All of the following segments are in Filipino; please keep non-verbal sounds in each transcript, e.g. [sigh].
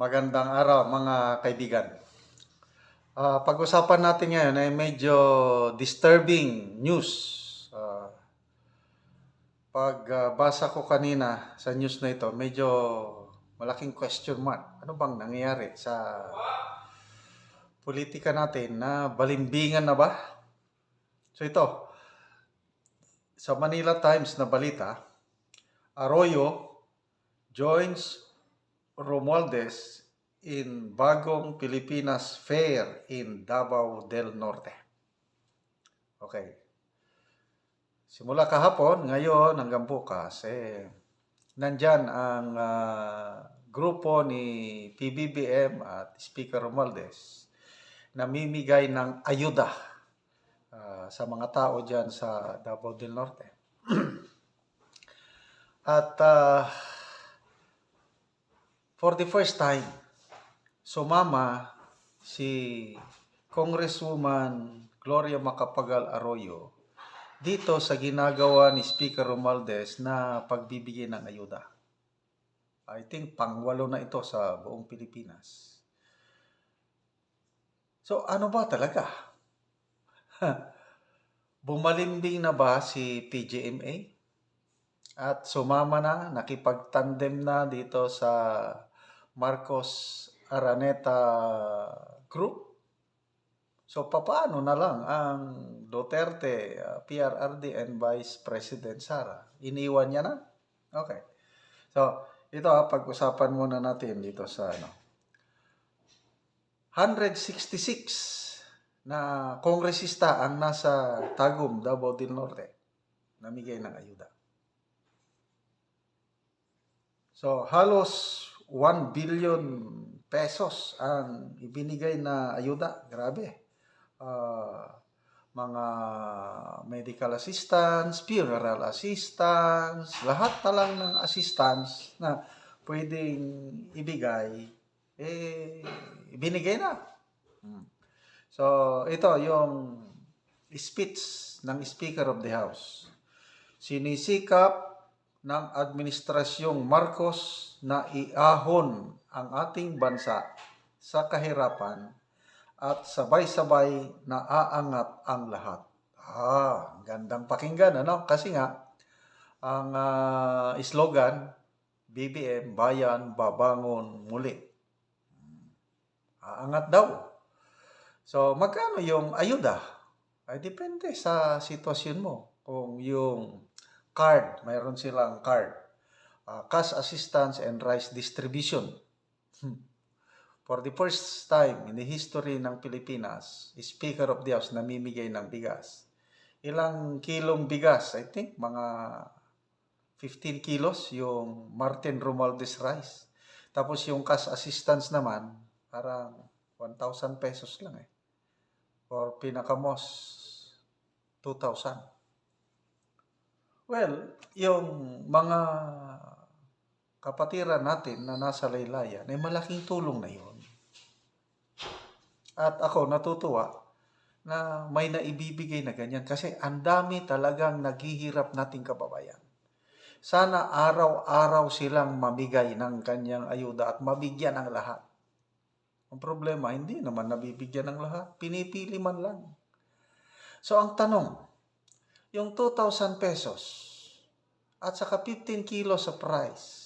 Magandang araw mga kaibigan. Ah, pag-usapan natin ngayon ay medyo disturbing news. Ah, pagbasa ko kanina sa news na ito, medyo malaking question mark. Ano bang nangyayari sa politika natin na balimbingan na ba? So ito, sa Manila Times na balita, Arroyo joins Romualdez in Bagong Pilipinas Fair in Davao del Norte. Okay. Simula kahapon, ngayon hanggang bukas, eh, nandyan ang ah, grupo ni PBBM at Speaker Romualdez namimigay ng ayuda ah, sa mga tao dyan sa Davao del Norte. [clears throat] at ah, for the first time, sumama si Congresswoman Gloria Macapagal Arroyo dito sa ginagawa ni Speaker Romualdez na pagbibigay ng ayuda. I think pangwalo na ito sa buong Pilipinas. So ano ba talaga? [laughs] Bumalimbing na ba si PGMA? At sumama na, nakipagtandem na dito sa Marcos Araneta Group. So papaano na lang ang Duterte, uh, PRRD and Vice President Sara? Iniwan niya na? Okay. So ito ha, pag-usapan muna natin dito sa ano. 166 na kongresista ang nasa Tagum, Davao del Norte. Namigay ng ayuda. So, halos 1 billion pesos ang ibinigay na ayuda. Grabe. Ah, mga medical assistance, funeral assistance, lahat na lang ng assistance na pwedeng ibigay, eh, ibinigay na. Hmm. So, ito yung speech ng Speaker of the House. Sinisikap ng Administrasyong Marcos na iahon ang ating bansa sa kahirapan at sabay-sabay na aangat ang lahat. Ah, ang gandang pakinggan, ano? Kasi nga, ang ah, slogan, BBM, Bayan, Babangon, Muli. Aangat daw. So, magkano yung ayuda? Ay, depende sa sitwasyon mo. Kung yung card, mayroon silang card. Ah, cash assistance and rice distribution. Hmm. For the first time in the history ng Pilipinas, Speaker of the House namimigay ng bigas. Ilang kilong bigas? I think mga 15 kilos yung Martin Romualdez rice. Tapos yung cash assistance naman, parang 1,000 pesos lang eh. Or pinakamos, 2,000. Well, yung mga kapatiran natin na nasa laylayan, ay malaking tulong na yun. At ako natutuwa na may naibibigay na ganyan kasi ang dami talagang naghihirap nating kababayan. Sana araw-araw silang mamigay ng kanyang ayuda at mabigyan ang lahat. Ang problema, hindi naman nabibigyan ng lahat. Pinipili man lang. So ang tanong, yung 2,000 pesos at saka 15 kilos sa price,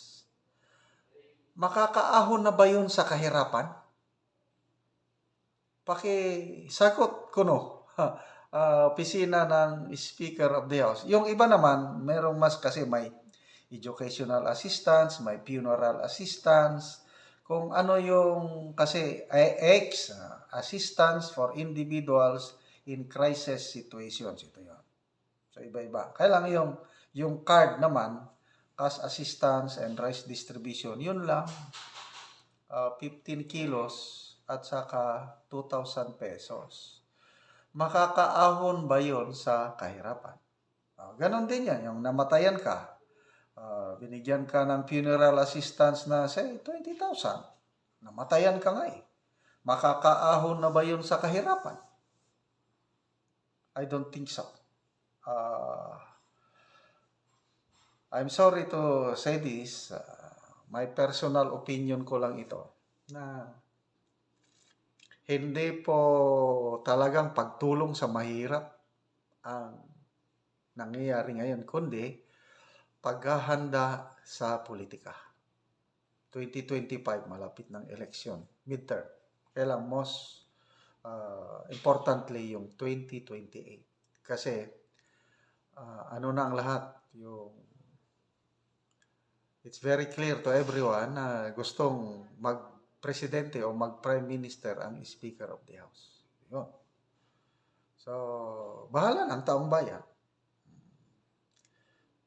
makakaahon na ba yun sa kahirapan? Pakisagot ko no. Uh, opisina ng Speaker of the House. Yung iba naman, merong mas kasi may educational assistance, may funeral assistance, kung ano yung kasi X, uh, assistance for individuals in crisis situations. Ito yun. So, iba-iba. Kaya lang yung, yung card naman, cash assistance and rice distribution, yun lang, uh, 15 kilos at saka 2,000 pesos. Makakaahon ba yon sa kahirapan? Uh, ganon din yan, yung namatayan ka, uh, binigyan ka ng funeral assistance na say 20,000. Namatayan ka nga eh. Makakaahon na ba yon sa kahirapan? I don't think so. Uh, I'm sorry to say this. Uh, my personal opinion ko lang ito. na hindi po talagang pagtulong sa mahirap ang nangyayari ngayon, kundi paghahanda sa politika. 2025, malapit ng eleksyon, midterm. Kailang most uh, importantly yung 2028. Kasi uh, ano na ang lahat, yung it's very clear to everyone na gustong mag-presidente o mag-prime minister ang Speaker of the House. Yun. So, bahala ng taong bayan.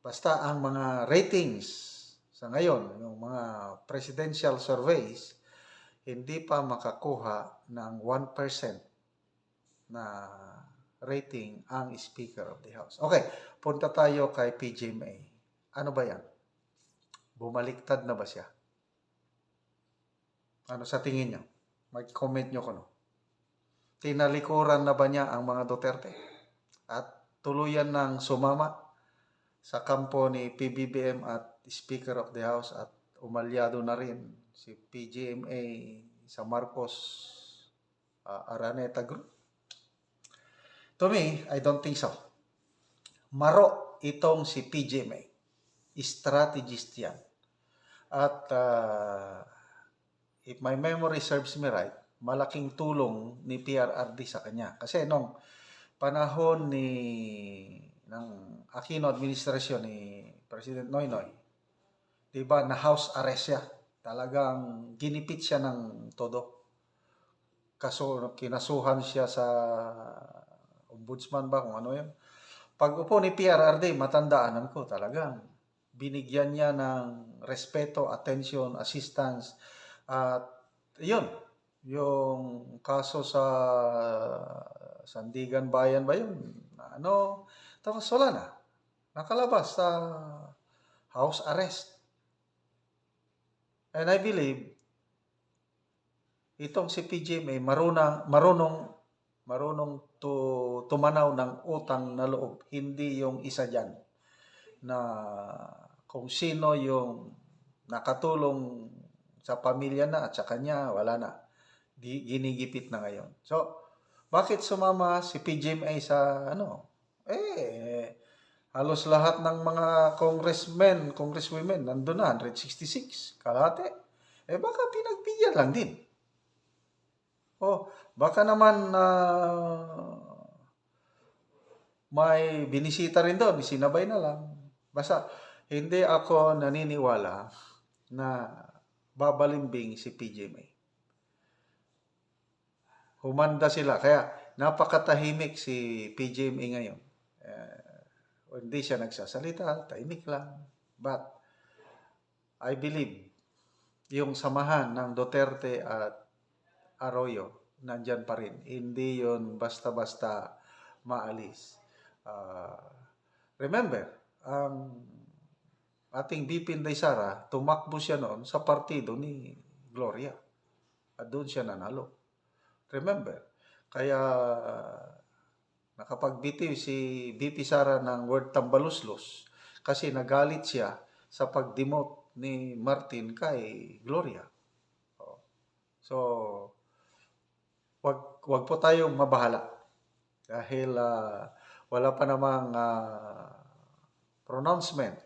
Basta ang mga ratings sa ngayon, yung mga presidential surveys, hindi pa makakuha ng 1% na rating ang Speaker of the House. Okay, punta tayo kay PGMA. Ano ba yan? Bumaliktad na ba siya? Ano sa tingin niyo? Mag-comment nyo kuno. Tinalikuran na ba niya ang mga Duterte? At tuluyan ng sumama sa kampo ni PBBM at Speaker of the House at umalyado na rin si PGMA sa Marcos uh, Araneta Group? To me, I don't think so. Maro itong si PGMA. Strategist yan. At uh, if my memory serves me right, malaking tulong ni PRRD sa kanya. Kasi nung panahon ni ng Aquino administration ni President Noynoy, 'di ba, na house arrest siya. Talagang ginipit siya ng todo. Kaso kinasuhan siya sa ombudsman ba kung ano 'yun. Pag upo ni PRRD, matandaanan ko talagang binigyan niya ng respeto, attention, assistance at yun, yung kaso sa Sandigan Bayan ba yun? Ano? Tapos wala na. Nakalabas sa house arrest. And I believe itong si PGMA marunong marunong marunong to tumanaw ng utang na loob, hindi yung isa diyan na kung sino yung nakatulong sa pamilya na at sa kanya, wala na. Di, ginigipit na ngayon. So, bakit sumama si PGMA sa ano? Eh, halos lahat ng mga congressmen, congresswomen, nandun na, 166, kalate. Eh, baka pinagbigyan lang din. Oh, baka naman uh, may binisita rin doon, sinabay na lang. Basta, hindi ako naniniwala na babalimbing si PGMA. Humanda sila. Kaya napakatahimik si PGMA ngayon. Uh, hindi siya nagsasalita, tahimik lang. But I believe yung samahan ng Duterte at Arroyo nandyan pa rin. Hindi yon basta-basta maalis. Uh, remember, ang ating BP Inday Sara, tumakbo siya noon sa partido ni Gloria. At doon siya nanalo. Remember, kaya nakapagbitiw si BP Sara ng word tambaluslos kasi nagalit siya sa pagdimot ni Martin kay Gloria. So, wag wag po tayong mabahala dahil uh, wala pa namang uh, pronouncement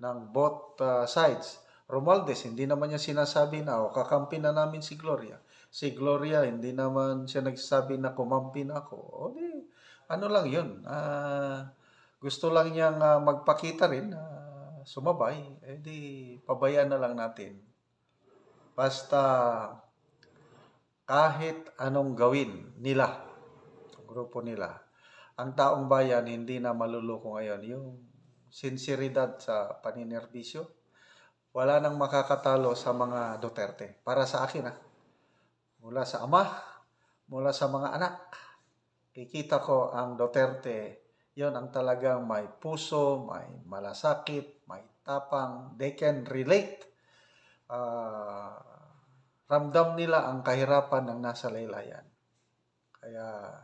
ng both uh, sides. Romualdez, hindi naman niya sinasabi na, o kakampi na namin si Gloria. Si Gloria, hindi naman siya nagsasabi na kumampi na ako. O di, ano lang yun. Uh, gusto lang niyang uh, magpakita rin, uh, sumabay. Eh di, pabayaan na lang natin. Basta, kahit anong gawin nila, grupo nila, ang taong bayan hindi na maluloko ngayon. Yung sinseridad sa paninerbisyo, wala nang makakatalo sa mga Duterte. Para sa akin, ha? mula sa ama, mula sa mga anak, kikita ko ang Duterte, yon ang talagang may puso, may malasakit, may tapang, they can relate. Uh, ramdam nila ang kahirapan ng nasa laylayan. Kaya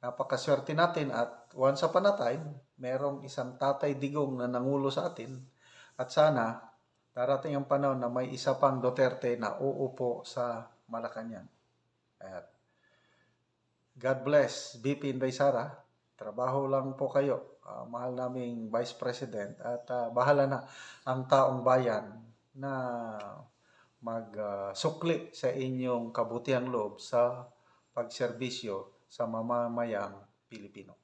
napakaswerte natin at once upon a time, merong isang tatay digong na nangulo sa atin at sana darating ang panahon na may isa pang Duterte na uupo sa Malacanang. At God bless, BP Inday Sara. Trabaho lang po kayo. Ah, mahal naming Vice President at ah, bahala na ang taong bayan na magsukli sa inyong kabutiang loob sa pagserbisyo sa mamamayang Pilipino.